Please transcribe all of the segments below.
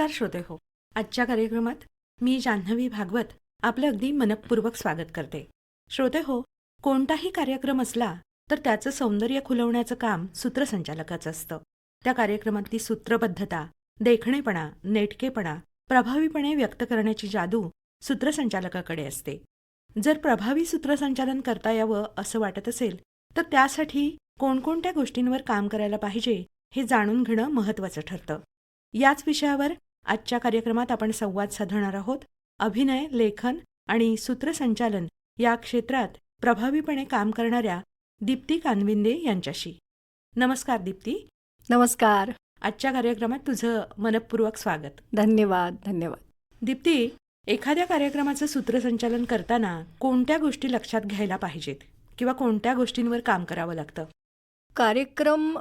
नमस्कार श्रोते हो. आजच्या कार्यक्रमात मी जान्हवी भागवत आपलं अगदी मनपूर्वक स्वागत करते. श्रोते हो कोणताही कार्यक्रम असला तर त्याचं सौंदर्य खुलवण्याचं काम सूत्रसंचालकाचं असतं. त्या कार्यक्रमातली सूत्रबद्धता देखणेपणा नेटकेपणा प्रभावीपणे व्यक्त करण्याची जादू सूत्रसंचालकाकडे असते. जर प्रभावी सूत्रसंचालन करता यावं असं वाटत असेल तर त्यासाठी कोणकोणत्या गोष्टींवर काम करायला पाहिजे हे जाणून घेणं महत्त्वाचं ठरतं. याच विषयावर आजच्या कार्यक्रमात आपण संवाद साधणार आहोत. अभिनय लेखन आणि सूत्रसंचालन या क्षेत्रात प्रभावीपणे काम करणाऱ्या दीप्ती कानविंदे यांच्याशी. नमस्कार दीप्ती. नमस्कार. आजच्या कार्यक्रमात तुझं मनपूर्वक स्वागत. धन्यवाद धन्यवाद. दीप्ती एखाद्या कार्यक्रमाचं सूत्रसंचालन करताना कोणत्या गोष्टी लक्षात घ्यायला पाहिजेत? किंवा कोणत्या गोष्टींवर काम करावं लागतं? कार्यक्रम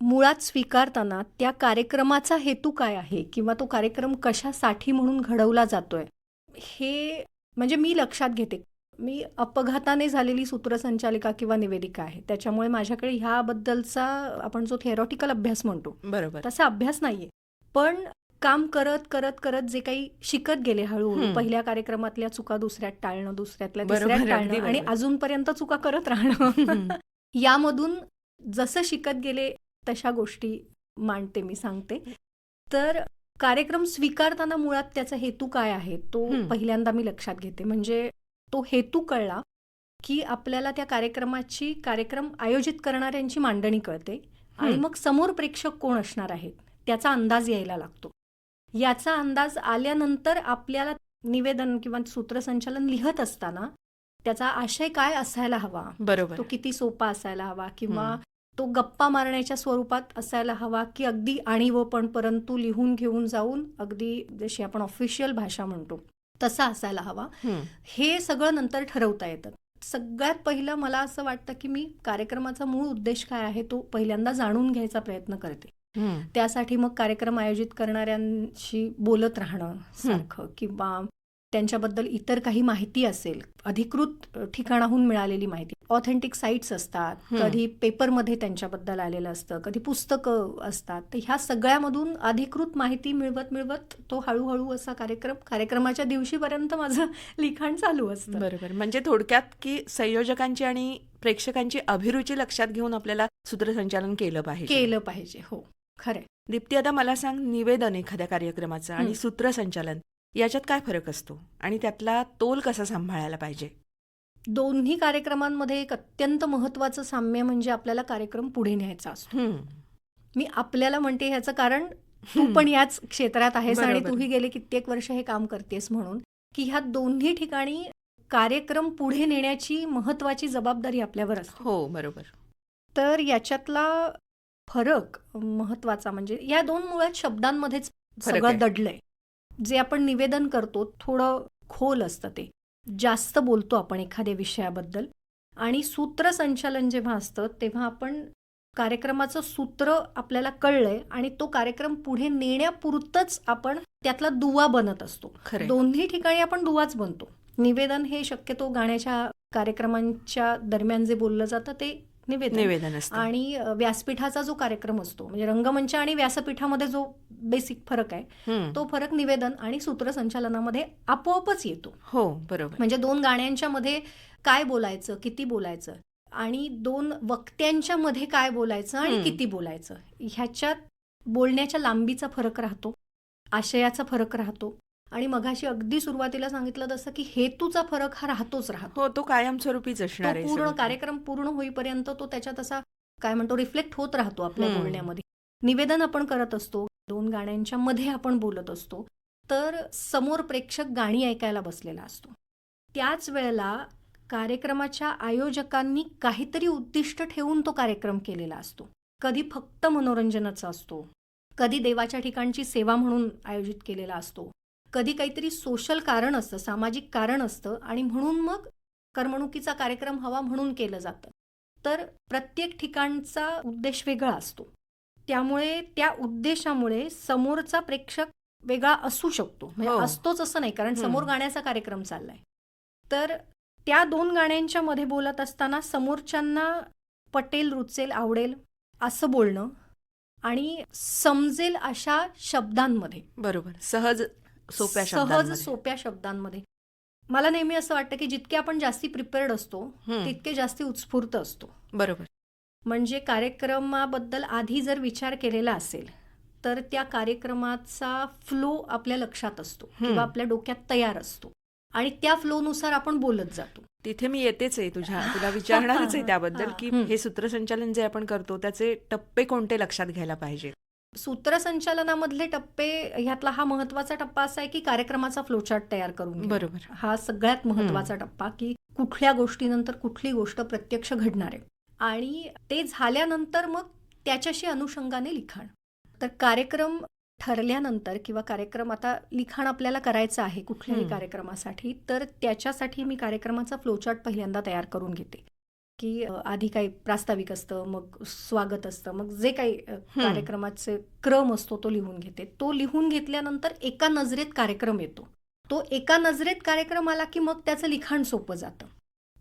मुळात स्वीकारताना त्या कार्यक्रमाचा हेतू काय आहे? किंवा तो कार्यक्रम कशासाठी म्हणून घडवला जातोय? हे म्हणजे मी लक्षात घेते. मी अपघाताने झालेली सूत्रसंचालिका किंवा निवेदिका आहे. त्याच्यामुळे माझ्याकडे ह्याबद्दलचा आपण जो थेरॉटिकल अभ्यास म्हणतो बरोबर. तसा अभ्यास नाहीये. पण काम करत करत करत जे काही शिकत गेले हळूहळू. पहिल्या कार्यक्रमातल्या चुका दुसऱ्यात टाळणं दुसऱ्यातल्या तिसऱ्यात अगदी टाळणं आणि. अजूनपर्यंत चुका करत राहणं. यामधून जसं शिकत गेले तशा गोष्टी मांडते मी सांगते तर कार्यक्रम स्वीकारताना मुळात त्याचा हेतू काय आहे तो. पहिल्यांदा मी लक्षात घेते म्हणजे तो हेतू कळला की आपल्याला त्या कार्यक्रमाची कार्यक्रम आयोजित करणाऱ्यांची मांडणी कळते आणि. मग समोर प्रेक्षक कोण असणार आहेत त्याचा अंदाज यायला लागतो याचा अंदाज आल्यानंतर आपल्याला निवेदन किंवा सूत्रसंचालन लिहत असताना त्याचा आशय काय असायला हवा बरोबर तो किती सोपा असायला हवा किंवा. तो गप्पा मारण्याच्या स्वरूपात असायला हवा की अगदी आणीव पण परंतु लिहून घेऊन जाऊन अगदी जशी आपण ऑफिशियल भाषा म्हणतो तसा असायला हवा. हे सगळं नंतर ठरवता येतं सगळ्यात पहिलं मला असं वाटतं की मी कार्यक्रमाचा मूळ उद्देश काय आहे तो पहिल्यांदा जाणून घ्यायचा प्रयत्न करते. त्यासाठी मग कार्यक्रम आयोजित करणाऱ्यांशी बोलत राहणं सारखं किंवा त्यांच्याबद्दल इतर काही माहिती असेल अधिकृत ठिकाणाहून मिळालेली माहिती. ऑथेंटिक साईट्स असतात. कधी पेपरमध्ये त्यांच्याबद्दल आलेलं असतं कधी पुस्तकं असतात. तर ह्या सगळ्यामधून अधिकृत माहिती मिळवत मिळवत तो हळूहळू असा कार्यक्रम कार्यक्रमाच्या दिवशीपर्यंत माझं लिखाण चालू असतं. बरोबर. म्हणजे थोडक्यात की संयोजकांची आणि प्रेक्षकांची अभिरुची लक्षात घेऊन आपल्याला सूत्रसंचालन केलं पाहिजे. केलं पाहिजे. हो. खरंय. दीप्ती आता मला सांग निवेदन एखाद्या कार्यक्रमाचं आणि. सूत्रसंचालन. याच्यात काय फरक असतो? आणि त्यातला तोल कसा सांभाळायला पाहिजे? दोन्ही कार्यक्रमांमध्ये एक अत्यंत महत्वाचं साम्य म्हणजे आपल्याला कार्यक्रम पुढे न्यायचा असतो. मी आपल्याला म्हणते ह्याचं कारण तू पण याच क्षेत्रात आहेस आणि. तूही गेले कित्येक वर्ष हे काम करतेस म्हणून की ह्या दोन्ही ठिकाणी कार्यक्रम पुढे नेण्याची महत्वाची जबाबदारी आपल्यावर असते. हो बरोबर. तर याच्यातला फरक महत्त्वाचा म्हणजे या दोन मुळात शब्दांमध्येच सगळं. दडलंय. जे आपण निवेदन करतो थोडं खोल असतं ते. जास्त बोलतो आपण एखाद्या विषयाबद्दल. आणि सूत्रसंचालन जेव्हा असतं तेव्हा आपण कार्यक्रमाचं सूत्र आपल्याला कळलंय आणि तो कार्यक्रम पुढे नेण्यापुरतच आपण त्यातला दुवा बनत असतो. खरे दोन्ही ठिकाणी आपण दुवाच बनतो. निवेदन हे शक्यतो गाण्याच्या कार्यक्रमांच्या दरम्यान जे बोललं जातं ते निवेदन. निवेदन असतं. आणि व्यासपीठाचा जो कार्यक्रम असतो म्हणजे रंगमंच आणि व्यासपीठामध्ये जो बेसिक फरक आहे. तो फरक निवेदन आणि सूत्रसंचालनामध्ये आपोआपच येतो. हो बरोबर. म्हणजे दोन गाण्यांच्या मध्ये काय बोलायचं किती बोलायचं आणि दोन वक्त्यांच्या मध्ये काय बोलायचं आणि. किती बोलायचं ह्याच्यात बोलण्याच्या लांबीचा फरक राहतो आशयाचा फरक राहतो. आणि मगाशी अगदी सुरुवातीला सांगितलं तसं की हेतूचा फरक हा राहतोच राहतो. हो तो कायमस्वरूपीच असणार आहे पूर्ण. कार्यक्रम पूर्ण होईपर्यंत तो त्याच्यात असा काय म्हणतो रिफ्लेक्ट होत राहतो आपल्या. बोलण्यामध्ये. निवेदन आपण करत असतो दोन गाण्यांच्या मध्ये आपण बोलत असतो. तर समोर प्रेक्षक गाणी ऐकायला बसलेला असतो. त्याच वेळेला कार्यक्रमाच्या आयोजकांनी काहीतरी उद्दिष्ट ठेवून तो कार्यक्रम केलेला असतो. कधी फक्त मनोरंजनाचा असतो कधी देवाच्या ठिकाणची सेवा म्हणून आयोजित केलेला असतो कधी काहीतरी सोशल कारण असतं सामाजिक कारण असतं आणि म्हणून मग करमणुकीचा कार्यक्रम हवा म्हणून केलं जातं. तर प्रत्येक ठिकाणचा उद्देश वेगळा असतो. त्यामुळे त्या उद्देशामुळे समोरचा प्रेक्षक वेगळा असू शकतो. म्हणजे हो. असतोच असं नाही कारण समोर. गाण्याचा कार्यक्रम चाललाय. तर त्या दोन गाण्यांच्या मध्ये बोलत असताना समोरच्यांना पटेल रुचेल आवडेल असं बोलणं आणि समजेल अशा शब्दांमध्ये. बरोबर. सहज सोप्या सहज शब्दांमध्ये. सोप्या शब्दांमध्ये. मला नेहमी असं वाटतं की जितके आपण जास्ती प्रिपेअर्ड असतो हम्म, तितके जास्ती उत्स्फूर्त असतो. बरोबर. म्हणजे कार्यक्रमाबद्दल आधी जर विचार केलेला असेल तर त्या कार्यक्रमाचा फ्लो आपल्या लक्षात असतो. किंवा आपल्या डोक्यात तयार असतो. आणि त्या फ्लोनुसार आपण बोलत जातो. तिथे मी येतेच आहे तुझ्या तुला विचारणारच आहे त्याबद्दल की हम्म. हे सूत्रसंचालन जे आपण करतो त्याचे टप्पे कोणते लक्षात घ्यायला पाहिजे? सूत्रसंचालनामधले टप्पे ह्यातला हा महत्त्वाचा टप्पा असा आहे की कार्यक्रमाचा फ्लोचार्ट तयार करून. बरोबर. हा सगळ्यात महत्त्वाचा टप्पा की कुठल्या गोष्टीनंतर कुठली गोष्ट प्रत्यक्ष घडणार आहे. आणि ते झाल्यानंतर मग त्याच्याशी अनुषंगाने लिखाण. तर कार्यक्रम ठरल्यानंतर किंवा कार्यक्रम आता लिखाण आपल्याला करायचं आहे कुठल्याही. कार्यक्रमासाठी तर त्याच्यासाठी मी कार्यक्रमाचा फ्लोचार्ट पहिल्यांदा तयार करून घेते. की आधी काही प्रास्ताविक असतं मग स्वागत असतं मग जे काही कार्यक्रमाचे क्रम असतो तो लिहून घेते. तो लिहून घेतल्यानंतर एका नजरेत कार्यक्रम येतो. तो एका नजरेत कार्यक्रम आला की मग त्याचं लिखाण सोपं जातं.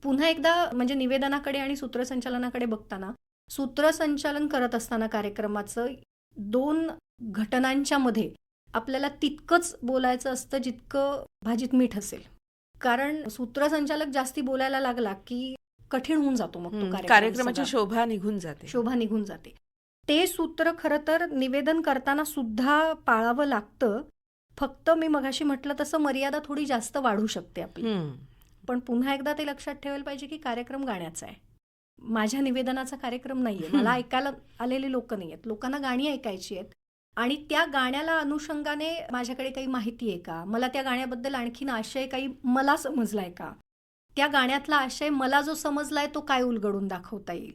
पुन्हा एकदा म्हणजे निवेदनाकडे आणि सूत्रसंचालनाकडे बघताना सूत्रसंचालन करत असताना कार्यक्रमाचं दोन घटनांच्या मध्ये आपल्याला तितकंच बोलायचं असतं जितकं भाजीत मीठ असेल. कारण सूत्रसंचालक जास्ती बोलायला लागला की कठीण होऊन जातो मग तो कार्यक्रमाची. शोभा निघून जाते. शोभा निघून जाते. ते सूत्र खरं तर निवेदन करताना सुद्धा पाळावं लागतं. फक्त मी मगाशी म्हटलं तसं मर्यादा थोडी जास्त वाढू शकते आपली. पण पुन्हा एकदा ते लक्षात ठेवायला पाहिजे की कार्यक्रम गाण्याचा आहे. माझ्या निवेदनाचा कार्यक्रम नाहीये. मला ऐकायला आलेले लोक नाही आहेत लोकांना गाणी ऐकायची आहेत. आणि त्या गाण्याला अनुषंगाने माझ्याकडे काही माहिती आहे का? मला त्या गाण्याबद्दल आणखीन आशय काही मला समजलाय का? त्या गाण्यातला आशय मला जो समजलाय तो काय उलगडून दाखवता येईल.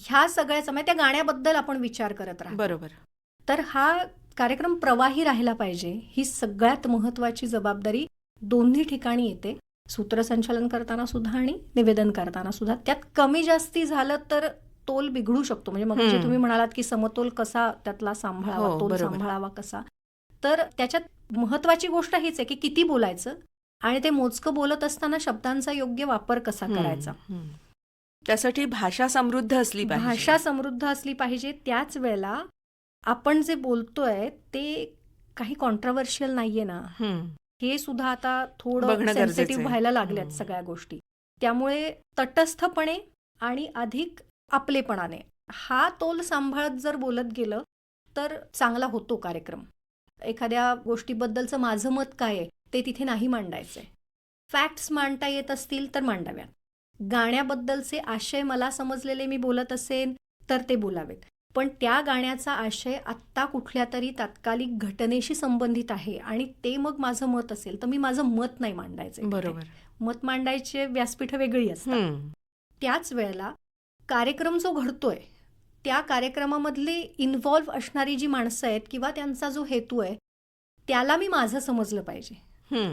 ह्या सगळ्याचा म्हणजे त्या गाण्याबद्दल आपण विचार करत राहतो. बरोबर. तर हा कार्यक्रम प्रवाही राहिला पाहिजे ही सगळ्यात महत्वाची जबाबदारी दोन्ही ठिकाणी येते. सूत्रसंचालन करताना सुद्धा आणि निवेदन करताना सुद्धा. त्यात कमी जास्ती झालं तर तोल बिघडू शकतो. म्हणजे मग. तुम्ही म्हणालात की समतोल कसा त्यातला सांभाळावा हो, तोल. सांभाळावा कसा. तर त्याच्यात महत्वाची गोष्ट हीच आहे की किती बोलायचं आणि ते मोजकं बोलत असताना शब्दांचा योग्य वापर कसा करायचा. त्यासाठी भाषा समृद्ध असली पाहिजे. भाषा समृद्ध असली पाहिजे. त्याच वेळेला आपण जे बोलतोय ते काही कॉन्ट्रवर्शियल नाहीये ना. हे सुद्धा आता थोडं सेन्सिटिव्ह. व्हायला लागल्यात. सगळ्या गोष्टी. त्यामुळे तटस्थपणे आणि अधिक आपलेपणाने हा तोल सांभाळत जर बोलत गेलं तर चांगला होतो कार्यक्रम. एखाद्या गोष्टीबद्दलचं माझं मत काय आहे? ते तिथे नाही मांडायचंय फॅक्ट्स मांडता येत असतील तर मांडाव्यात. गाण्याबद्दलचे आशय मला समजलेले मी बोलत असेन तर ते बोलावेत. पण त्या गाण्याचा आशय आत्ता कुठल्या तरी तात्कालिक घटनेशी संबंधित आहे आणि ते मग माझं मत असेल तर मी माझं मत नाही मांडायचं. बरोबर. मत मांडायचे व्यासपीठ वेगळी असतात. त्याच वेळेला कार्यक्रम जो घडतोय त्या कार्यक्रमामधली इन्व्हॉल्व्ह असणारी जी माणसं आहेत किंवा त्यांचा जो हेतू आहे त्याला मी माझं समजलं पाहिजे.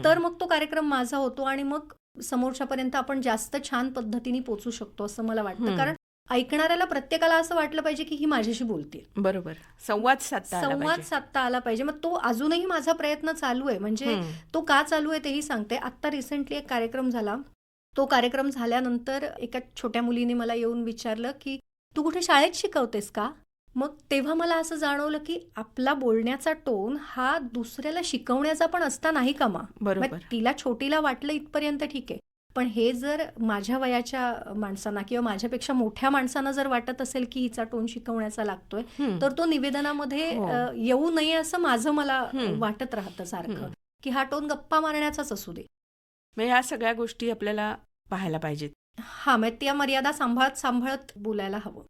तर मग तो कार्यक्रम माझा होतो आणि मग समोरच्यापर्यंत आपण जास्त छान पद्धतीने पोचू शकतो असं मला वाटतं. कारण ऐकणाऱ्याला प्रत्येकाला असं वाटलं पाहिजे की ही माझ्याशी बोलते बरोबर. संवाद साधता संवाद. साधता आला पाहिजे. मग तो अजूनही माझा प्रयत्न चालू आहे. म्हणजे तो का चालू आहे तेही सांगते. आत्ता रिसेंटली एक कार्यक्रम झाला. तो कार्यक्रम झाल्यानंतर एका छोट्या मुलीने मला येऊन विचारलं की तू कुठे शाळेत शिकवतेस का? मग तेव्हा मला असं जाणवलं की आपला बोलण्याचा टोन हा दुसऱ्याला शिकवण्याचा पण असता नाही का मा? बरोबर. तिला छोटीला वाटलं इथपर्यंत ठीक आहे. पण हे जर माझ्या वयाच्या माणसांना किंवा माझ्यापेक्षा मोठ्या माणसांना जर वाटत असेल की हिचा टोन शिकवण्याचा लागतोय तर तो निवेदनामध्ये हो. येऊ नये असं माझं मला. वाटत राहतं सारखं. की हा टोन गप्पा मारण्याचाच असू दे. मग ह्या सगळ्या गोष्टी आपल्याला पाहायला पाहिजेत. हा मग त्या मर्यादा सांभाळत सांभाळत बोलायला हवं.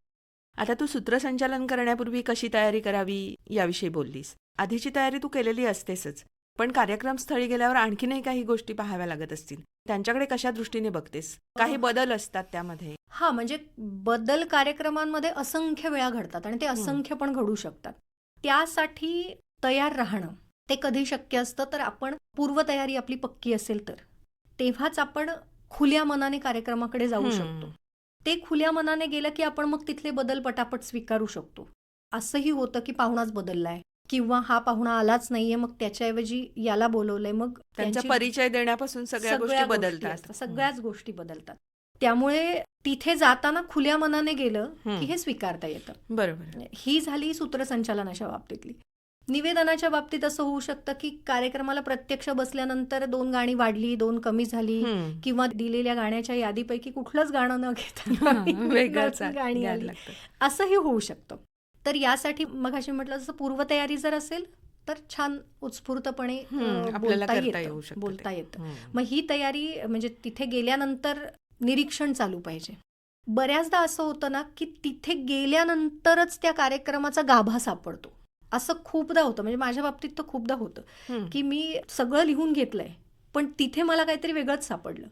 आता तू सूत्रसंचालन करण्यापूर्वी कशी तयारी करावी याविषयी बोललीस. आधीची तयारी तू केलेली असतेसच पण कार्यक्रम स्थळी गेल्यावर आणखीनही काही गोष्टी पाहाव्या लागत असतील. त्यांच्याकडे कशा दृष्टीने बघतेस? काही बदल असतात त्यामध्ये. हा म्हणजे बदल कार्यक्रमांमध्ये असंख्य वेळा घडतात आणि ते असंख्य पण घडू शकतात. त्यासाठी तयार राहणं ते कधी शक्य असतं तर आपण पूर्वतयारी आपली पक्की असेल तर. तेव्हाच आपण खुल्या मनाने कार्यक्रमाकडे जाऊ. शकतो. ते खुल्या मनाने गेलं की आपण मग तिथले बदल पटापट स्वीकारू शकतो. असंही होतं की पाहुणाच बदललाय. किंवा हा पाहुणा आलाच नाहीये मग त्याच्याऐवजी याला बोलवलंय मग त्यांचा परिचय देण्यापासून सगळ्या गोष्टी बदलतात. सगळ्याच गोष्टी बदलतात. त्यामुळे तिथे जाताना खुल्या मनाने गेलं. की हे स्वीकारता येतं. बरोबर. ही झाली सूत्रसंचालनाच्या बाबतीतली. निवेदनाच्या बाबतीत असं होऊ शकतं की कार्यक्रमाला प्रत्यक्ष बसल्यानंतर दोन गाणी वाढली दोन कमी झाली. किंवा दिलेल्या गाण्याच्या यादीपैकी कुठलंच गाणं न घेता गाणी आली. असंही होऊ शकतं तर यासाठी मग अशी म्हटलं जसं पूर्वतयारी जर असेल तर छान उत्स्फूर्तपणे बोलता येतं बोलता. येतं. मग ही तयारी म्हणजे तिथे गेल्यानंतर निरीक्षण चालू पाहिजे बऱ्याचदा असं होतं ना की तिथे गेल्यानंतरच त्या कार्यक्रमाचा गाभा सापडतो असं खूपदा होतं. म्हणजे माझ्या बाबतीत तर खूपदा होतं. की मी सगळं लिहून घेतलंय पण तिथे मला काहीतरी वेगळंच सापडलं.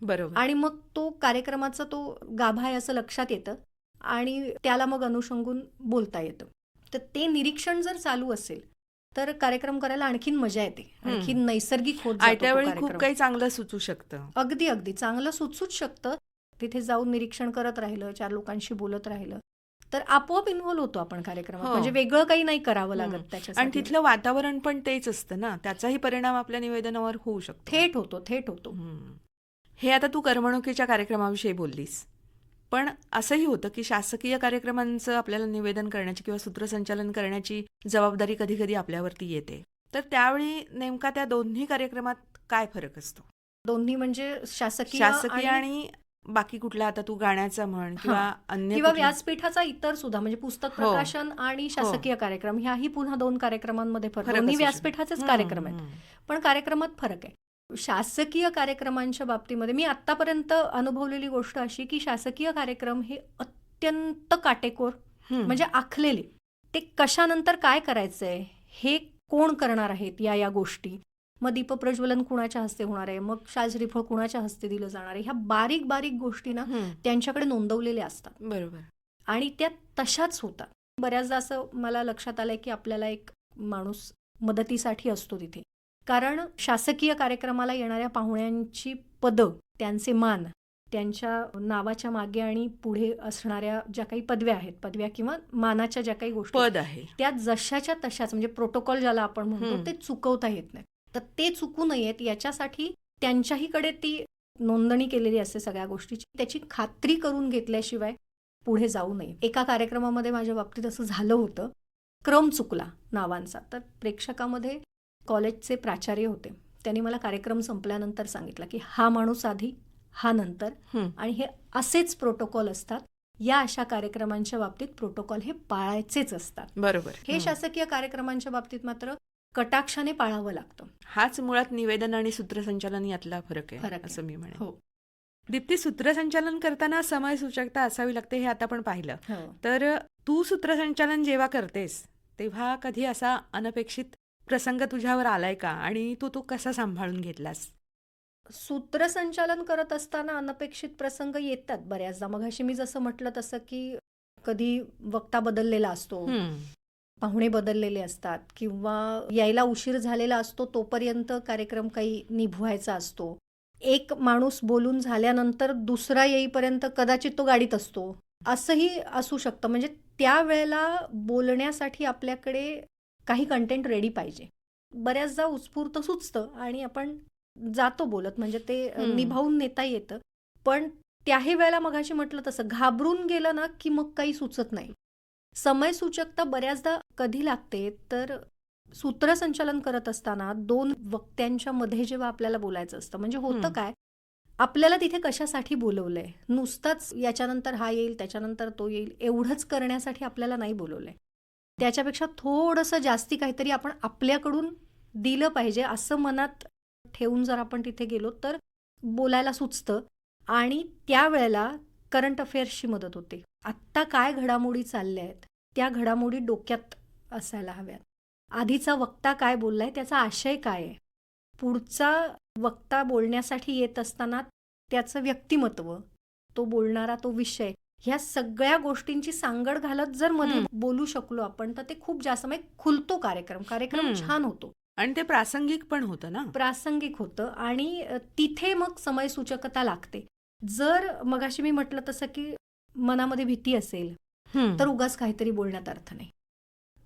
बरोबर. आणि मग तो कार्यक्रमाचा तो गाभा आहे असं लक्षात येतं आणि त्याला मग अनुषंगून बोलता येतं. तर ते निरीक्षण जर चालू असेल तर कार्यक्रम करायला आणखीन मजा येते. आणखीन नैसर्गिक होत खूप. काही चांगलं सुचू शकतं. अगदी अगदी. चांगलं सुचूच शकतं. तिथे जाऊन निरीक्षण करत राहिलं चार लोकांशी बोलत राहिलं. तर आपोआप इन्व्हॉल्व होतो आपण कार्यक्रमात. हो. म्हणजे वेगळं काही नाही करावं. लागत आणि त्याच्यासाठी तिथलं वातावरण पण तेच असतं ना. त्याचाही परिणाम आपल्या निवेदनावर होऊ शकतो. थेट होतो थेट होतो. हे. आता तू करमणुकीच्या कार्यक्रमाविषयी बोललीस. पण असंही होतं की शासकीय कार्यक्रमांचं आपल्याला निवेदन करण्याची किंवा सूत्रसंचालन करण्याची जबाबदारी कधी कधी आपल्यावरती येते. तर त्यावेळी नेमका त्या दोन्ही कार्यक्रमात काय फरक असतो? दोन्ही म्हणजे शासकीय शासकीय आणि बाकी कुठला आता तू गाण्याचा म्हण किंवा अन्य किंवा व्यासपीठाचा इतर सुद्धा म्हणजे पुस्तक हो. प्रकाशन आणि शासकीय कार्यक्रम ह्याही पुन्हा दोन कार्यक्रमांमध्ये फरक दोन्ही. व्यासपीठाचेच कार्यक्रम आहेत. पण कार्यक्रमात फरक आहे शासकीय कार्यक्रमांच्या बाबतीमध्ये मी आतापर्यंत अनुभवलेली गोष्ट अशी की शासकीय कार्यक्रम हे अत्यंत काटेकोर. म्हणजे आखलेले ते कशानंतर काय करायचंय हे कोण करणार आहेत या या गोष्टी मग दीपप्रज्वलन कुणाच्या हस्ते होणार आहे? मग शालश्रीफळ कुणाच्या हस्ते दिलं जाणार आहे? ह्या बारीक बारीक गोष्टी ना. त्यांच्याकडे नोंदवलेल्या असतात. बरोबर. आणि त्या तशाच होतात. बऱ्याचदा असं मला लक्षात आलंय की आपल्याला एक माणूस मदतीसाठी असतो तिथे. कारण शासकीय कार्यक्रमाला येणाऱ्या पाहुण्यांची पदं त्यांचे मान त्यांच्या नावाच्या मागे आणि पुढे असणाऱ्या ज्या काही पदव्या आहेत पदव्या किंवा मानाच्या ज्या काही गोष्टी पद आहे. त्या जशाच्या तशाच म्हणजे प्रोटोकॉल ज्याला आपण म्हणतो. ते चुकवता येत नाही तर ते चुकू नयेत याच्यासाठी त्यांच्याहीकडे ती नोंदणी केलेली असते सगळ्या गोष्टीची. त्याची खात्री करून घेतल्याशिवाय पुढे जाऊ नये. एका कार्यक्रमामध्ये माझ्या बाबतीत असं झालं होतं. क्रम चुकला नावांचा. तर प्रेक्षकामध्ये कॉलेजचे प्राचार्य होते. त्यांनी मला कार्यक्रम संपल्यानंतर सांगितलं की हा माणूस आधी हा नंतर. आणि हे असेच प्रोटोकॉल असतात. या अशा कार्यक्रमांच्या बाबतीत प्रोटोकॉल हे पाळायचेच असतात. बरोबर. हे. शासकीय कार्यक्रमांच्या बाबतीत मात्र कटाक्षाने पाळावं लागतं. हाच मुळात निवेदन आणि सूत्रसंचालन यातला फरक आहे. असं मी म्हणेन. हो. दीप्ती सूत्रसंचालन करताना समय सूचकता असावी लागते हे आता आपण पाहिलं. हो. तर तू सूत्रसंचालन जेव्हा करतेस तेव्हा कधी असा अनपेक्षित प्रसंग तुझ्यावर आलाय का? आणि तू तो कसा सांभाळून घेतलास? सूत्रसंचालन करत असताना अनपेक्षित प्रसंग येतात बऱ्याचदा. मग अशी मी जसं म्हटलं तसं की कधी वक्ता बदललेला असतो. पाहुणे बदललेले असतात किंवा यायला उशीर झालेला असतो तोपर्यंत कार्यक्रम काही निभवायचा असतो. एक माणूस बोलून झाल्यानंतर दुसरा येईपर्यंत कदाचित तो गाडीत असतो. असंही असू शकतं. म्हणजे त्यावेळेला बोलण्यासाठी आपल्याकडे काही कंटेंट रेडी पाहिजे. बऱ्याचदा उत्स्फूर्त सुचतं आणि आपण जातो बोलत. म्हणजे ते. निभावून नेता येतं. पण त्याही वेळेला मगाशी म्हटलं तसं घाबरून गेलं ना की मग काही सुचत नाही. समय सूचकता बऱ्याचदा कधी लागते तर सूत्रसंचालन करत असताना दोन वक्त्यांच्या मध्ये जेव्हा आपल्याला बोलायचं असतं म्हणजे होतं. काय? आपल्याला तिथे कशासाठी बोलवलंय? नुसताच याच्यानंतर हा येईल त्याच्यानंतर तो येईल एवढंच करण्यासाठी आपल्याला नाही बोलवलंय. त्याच्यापेक्षा थोडंसं जास्ती काहीतरी आपण आपल्याकडून दिलं पाहिजे असं मनात ठेवून जर आपण तिथे गेलो तर बोलायला सुचतं. आणि त्यावेळेला करंट अफेअर्सची मदत होते. आत्ता काय घडामोडी चालल्या आहेत त्या घडामोडी डोक्यात असायला हव्यात. आधीचा वक्ता काय बोललाय त्याचा आशय काय आहे? पुढचा वक्ता बोलण्यासाठी येत असताना त्याचं व्यक्तिमत्व तो बोलणारा तो विषय ह्या सगळ्या गोष्टींची सांगड घालत जर मध्ये. बोलू शकलो आपण तर ते खूप जास्त म्हणजे खुलतो कार्यक्रम. कार्यक्रम. छान होतो. आणि ते प्रासंगिक पण होतं ना? प्रासंगिक होतं आणि तिथे मग समय सूचकता लागते. जर मगाशी मी म्हटलं तसं की मनामध्ये भीती असेल तर उगाच काहीतरी बोलण्यात अर्थ नाही.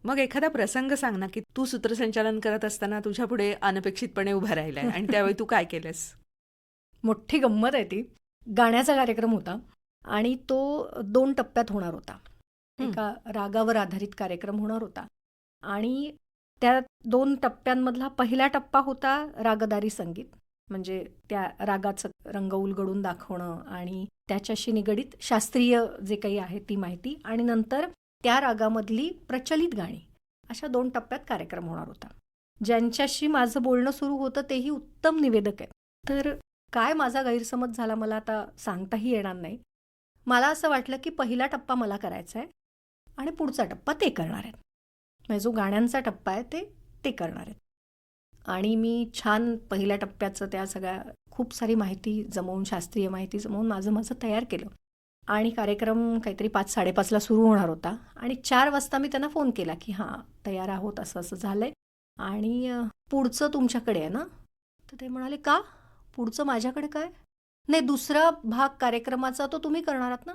मग एखादा प्रसंग सांग ना की तू सूत्रसंचालन करत असताना तुझ्या पुढे अनपेक्षितपणे उभा राहिलाय आणि त्यावेळी तू काय केलंस? मोठी गंमत आहे ती. गाण्याचा कार्यक्रम होता आणि तो दोन टप्प्यात होणार होता. एका रागावर आधारित कार्यक्रम होणार होता आणि त्या दोन टप्प्यांमधला पहिला टप्पा होता रागदारी संगीत. म्हणजे त्या रागाचं रंग उलगडून दाखवणं आणि त्याच्याशी निगडीत शास्त्रीय जे काही आहे ती माहिती आणि नंतर त्या रागामधली प्रचलित गाणी. अशा दोन टप्प्यात कार्यक्रम होणार होता. ज्यांच्याशी माझं बोलणं सुरू होतं तेही उत्तम निवेदक आहे तर काय माझा गैरसमज झाला मला आता सांगताही येणार नाही. मला असं वाटलं की पहिला टप्पा मला करायचा आहे आणि पुढचा टप्पा ते करणार आहेत. म्हणजे जो गाण्यांचा टप्पा आहे ते ते करणार आहेत. आणि मी छान पहिल्या टप्प्याचं त्या सगळ्या खूप सारी माहिती जमवून शास्त्रीय माहिती जमवून माझं माझं तयार केलं. आणि कार्यक्रम काहीतरी पाच साडेपाचला सुरू होणार होता. आणि चार वाजता मी त्यांना फोन केला की हां तयार आहोत असं असं झालंय. आणि अं, पुढचं तुमच्याकडे आहे ना? तर ते म्हणाले का? पुढचं माझ्याकडे काय? नाही दुसरा भाग कार्यक्रमाचा तो तुम्ही करणार आहात ना?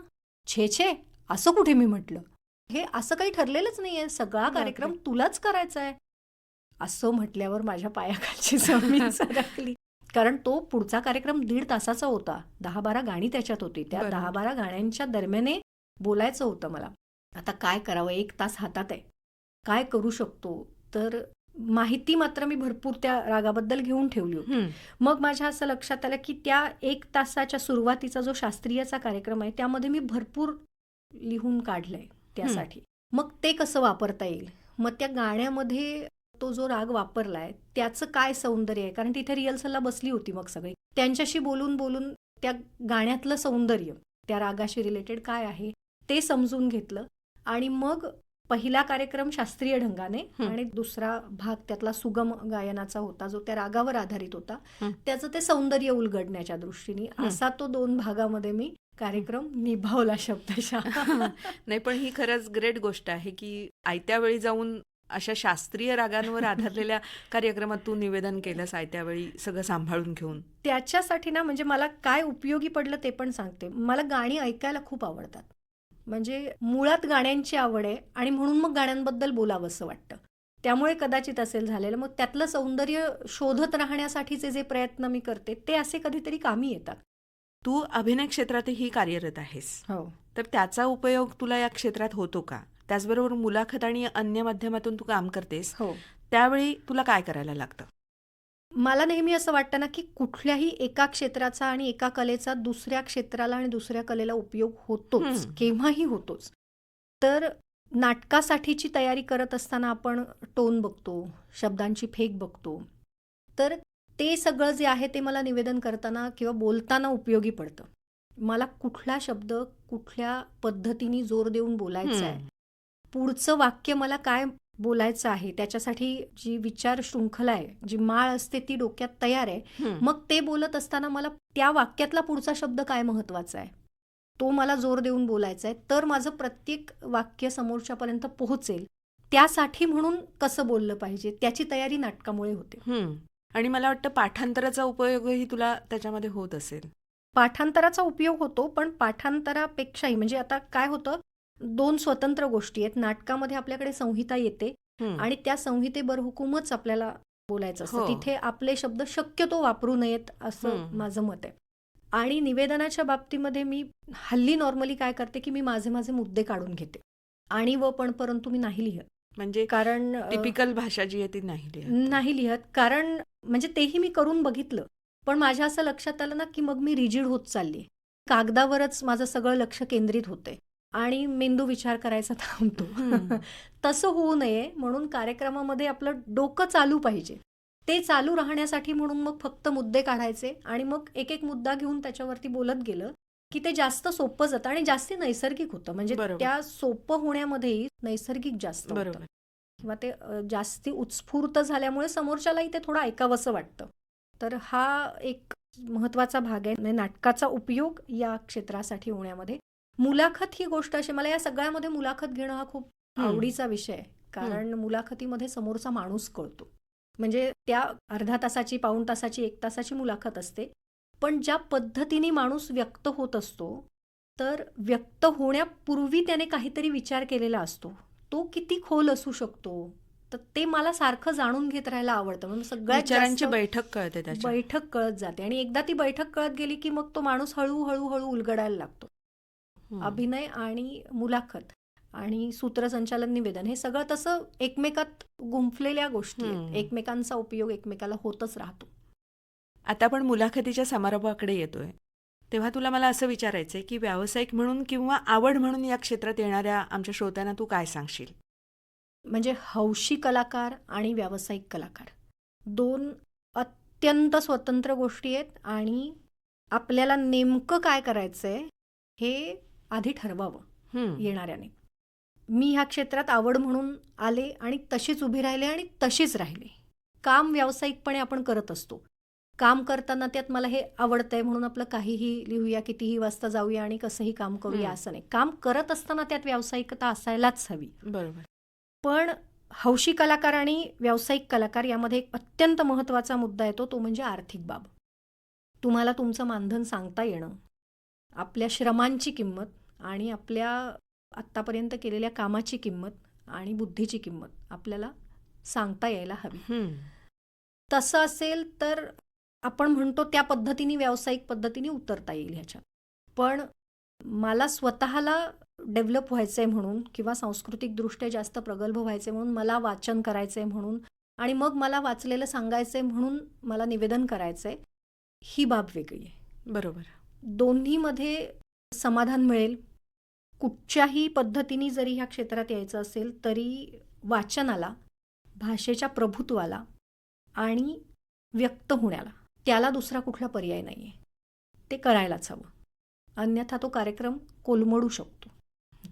छे छे असं कुठे? मी म्हटलं. हे असं काही ठरलेलंच नाहीये. सगळा बापरे. कार्यक्रम तुलाच करायचा आहे. असं म्हटल्यावर माझ्या पायाखालची जमीन सरकली. कारण तो पुढचा कार्यक्रम दीड तासाचा होता. दहा बारा गाणी त्याच्यात होती. त्या. दहा बारा गाण्यांच्या दरम्याने बोलायचं होतं मला. आता काय करावं? एक तास हातात आहे. काय करू शकतो? तर माहिती मात्र मी भरपूर त्या रागाबद्दल घेऊन ठेवली होती. मग माझ्या असं लक्षात आलं की त्या एक तासाच्या सुरुवातीचा जो शास्त्रीयचा कार्यक्रम आहे त्यामध्ये मी भरपूर लिहून काढलंय त्यासाठी. मग ते कसं वापरता येईल? मग त्या गाण्यामध्ये तो जो राग वापरलाय त्याचं काय सौंदर्य आहे कारण तिथे रिहर्सलला बसली होती मग सगळी त्यांच्याशी बोलून बोलून त्या गाण्यातलं सौंदर्य त्या रागाशी रिलेटेड काय आहे ते समजून घेतलं आणि मग पहिला कार्यक्रम शास्त्रीय ढंगाने. आणि दुसरा भाग त्यातला सुगम गायनाचा होता जो त्या रागावर आधारित होता. त्याचं ते सौंदर्य उलगडण्याच्या दृष्टीने. असा तो दोन भागामध्ये मी कार्यक्रम निभावला शब्दशः नाही पण ही खरंच ग्रेट गोष्ट आहे की आयत्या वेळी जाऊन अशा शास्त्रीय रागांवर आधारलेल्या कार्यक्रमात तू निवेदन केलंस आयत्या वेळी सगळं सांभाळून घेऊन. त्याच्यासाठी ना म्हणजे मला काय उपयोगी पडलं ते पण सांगते. मला गाणी ऐकायला खूप आवडतात. म्हणजे मुळात गाण्यांची आवड आहे आणि म्हणून मग गाण्यांबद्दल बोलावंसं वाटतं. त्यामुळे कदाचित असेल झालेलं. मग त्यातलं सौंदर्य शोधत राहण्यासाठीचे जे प्रयत्न मी करते ते असे कधीतरी कामी येतात. तू अभिनय क्षेत्रातही कार्यरत आहेस. हो. तर त्याचा उपयोग तुला या क्षेत्रात होतो का? त्याचबरोबर मुलाखत आणि अन्य माध्यमातून तू काम करतेस. हो. त्यावेळी तुला काय करायला लागतं? मला नेहमी असं वाटतं ना की कुठल्याही एका क्षेत्राचा आणि एका कलेचा दुसऱ्या क्षेत्राला आणि दुसऱ्या कलेला उपयोग होतोच. केव्हाही होतोच. तर नाटकासाठीची तयारी करत असताना आपण टोन बघतो शब्दांची फेक बघतो. तर ते सगळं जे आहे ते मला निवेदन करताना किंवा बोलताना उपयोगी पडतं. मला कुठला शब्द कुठल्या पद्धतीने जोर देऊन बोलायचा आहे पुढचं वाक्य मला काय बोलायचं आहे त्याच्यासाठी जी विचार शृंखला आहे जी माळ असते ती डोक्यात तयार आहे. मग ते बोलत असताना मला त्या वाक्यातला पुढचा शब्द काय महत्त्वाचा आहे? तो मला जोर देऊन बोलायचा आहे. तर माझं प्रत्येक वाक्य समोरच्यापर्यंत पोहोचेल. त्यासाठी म्हणून कसं बोललं पाहिजे त्याची तयारी नाटकामुळे होते. आणि मला वाटतं पाठांतराचा उपयोगही तुला त्याच्यामध्ये होत असेल. पाठांतराचा उपयोग होतो पण पाठांतरापेक्षाही म्हणजे आता काय होतं दोन स्वतंत्र गोष्टी आहेत. नाटकामध्ये आपल्याकडे संहिता येते. आणि त्या संहितेबर हुकूमच आपल्याला बोलायचं असतं. हो. तिथे आपले शब्द शक्यतो वापरू नयेत असं. माझं मत आहे. आणि निवेदनाच्या बाबतीमध्ये मी हल्ली नॉर्मली काय करते की मी माझे माझे मुद्दे काढून घेते. आणि व पण परंतु मी नाही लिहत. म्हणजे कारण टिपिकल भाषा जी आहे ती नाही लिहित. नाही लिहत. कारण म्हणजे तेही मी करून बघितलं. पण माझ्या असं लक्षात आलं ना की मग मी रिजिड होत चालली. कागदावरच माझं सगळं लक्ष केंद्रित होते आणि मेंदू विचार करायचा थांबतो. तसं होऊ नये म्हणून कार्यक्रमामध्ये आपलं डोकं चालू पाहिजे. ते चालू राहण्यासाठी म्हणून मग फक्त मुद्दे काढायचे आणि मग एक एक मुद्दा घेऊन त्याच्यावरती बोलत गेलं की ते जास्त सोपं जातं आणि जास्ती नैसर्गिक होतं. म्हणजे. त्या सोपं होण्यामध्येही नैसर्गिक जास्त होतं. किंवा ते जास्ती उत्स्फूर्त झाल्यामुळे समोरच्यालाही ते थोडं ऐकावंसं वाटतं. तर हा एक महत्त्वाचा भाग आहे. नाटकाचा उपयोग या क्षेत्रासाठी होण्यामध्ये. मुलाखत ही गोष्ट अशी मला या सगळ्यामध्ये मुलाखत घेणं हा खूप. आवडीचा विषय आहे. कारण मुलाखतीमध्ये समोरचा माणूस कळतो. म्हणजे त्या अर्धा तासाची पाऊण तासाची एक तासाची मुलाखत असते. पण ज्या पद्धतीने माणूस व्यक्त होत असतो तर व्यक्त होण्यापूर्वी त्याने काहीतरी विचार केलेला असतो. तो किती खोल असू शकतो? तर ते मला सारखं जाणून घेत राहायला आवडतं. म्हणजे विचारांची जास्त बैठक कळते बैठक कळत जाते. आणि एकदा ती बैठक कळत गेली की मग तो माणूस हळूहळू हळू उलगडायला लागतो. अभिनय आणि मुलाखत आणि सूत्रसंचालन निवेदन हे सगळं तसं एकमेकात गुंफलेल्या गोष्टी. एकमेकांचा उपयोग एकमेकाला होतच राहतो. आता आपण मुलाखतीच्या समारोपाकडे येतोय. तेव्हा तुला मला असं विचारायचंय की व्यावसायिक म्हणून किंवा आवड म्हणून या क्षेत्रात येणाऱ्या आमच्या श्रोत्यांना तू काय सांगशील? म्हणजे हौशी कलाकार आणि व्यावसायिक कलाकार. दोन अत्यंत स्वतंत्र गोष्टी आहेत आणि आपल्याला नेमकं काय करायचंय हे आधी ठरवावं. येणाऱ्याने. मी ह्या क्षेत्रात आवड म्हणून आले आणि तशीच उभी राहिले आणि तशीच राहिले. काम व्यावसायिकपणे आपण करत असतो. काम करताना त्यात मला हे आवडतंय म्हणून आपलं काहीही लिहूया कितीही वाजता जाऊया आणि कसंही काम करूया. असं नाही. काम करत असताना त्यात व्यावसायिकता असायलाच हवी. बरोबर. पण हौशी कलाकार आणि व्यावसायिक कलाकार यामध्ये एक अत्यंत महत्त्वाचा मुद्दा येतो तो म्हणजे आर्थिक बाब. तुम्हाला तुमचं मानधन सांगता येणं. आपल्या श्रमांची किंमत आणि आपल्या आत्तापर्यंत केलेल्या कामाची किंमत आणि बुद्धीची किंमत आपल्याला सांगता यायला हवी. तसं असेल तर आपण म्हणतो त्या पद्धतीने व्यावसायिक पद्धतीने उतरता येईल ह्याच्यात. पण मला स्वतःला डेव्हलप व्हायचं आहे म्हणून किंवा सांस्कृतिकदृष्ट्या जास्त प्रगल्भ व्हायचे म्हणून मला वाचन करायचं आहे म्हणून आणि मग मला वाचलेलं सांगायचं आहे म्हणून मला निवेदन करायचं आहे ही बाब वेगळी आहे. बरोबर. दोन्हीमध्ये समाधान मिळेल. कुठच्याही पद्धतीने जरी ह्या क्षेत्रात यायचं असेल तरी वाचनाला भाषेच्या प्रभुत्वाला आणि व्यक्त होण्याला त्याला दुसरा कुठला पर्याय नाही आहे ते करायलाच हवं. अन्यथा तो कार्यक्रम कोलमडू शकतो.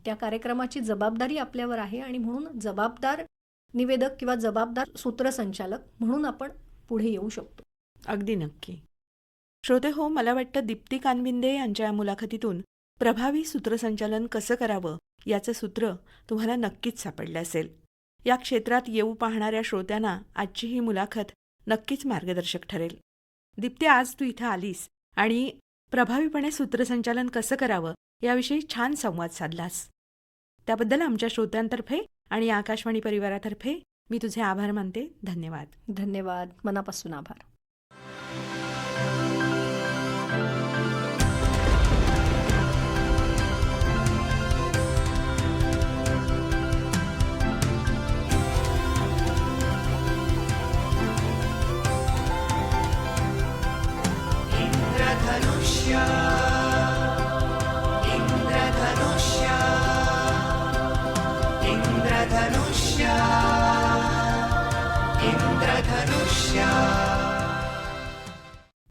त्या कार्यक्रमाची जबाबदारी आपल्यावर आहे आणि म्हणून जबाबदार निवेदक किंवा जबाबदार सूत्रसंचालक म्हणून आपण पुढे येऊ शकतो. अगदी नक्की. श्रोते हो मला वाटतं दीप्ती कानविंदे यांच्या या मुलाखतीतून प्रभावी सूत्रसंचालन कसं करावं याचं सूत्र तुम्हाला नक्कीच सापडलं असेल. या क्षेत्रात येऊ पाहणाऱ्या श्रोत्यांना आजची ही मुलाखत नक्कीच मार्गदर्शक ठरेल. दीप्ती आज तू इथं आलीस आणि प्रभावीपणे सूत्रसंचालन कसं करावं याविषयी छान संवाद साधलास. त्याबद्दल आमच्या श्रोत्यांतर्फे आणि आकाशवाणी परिवारातर्फे मी तुझे आभार मानते. धन्यवाद. धन्यवाद. मनापासून आभार. Yeah.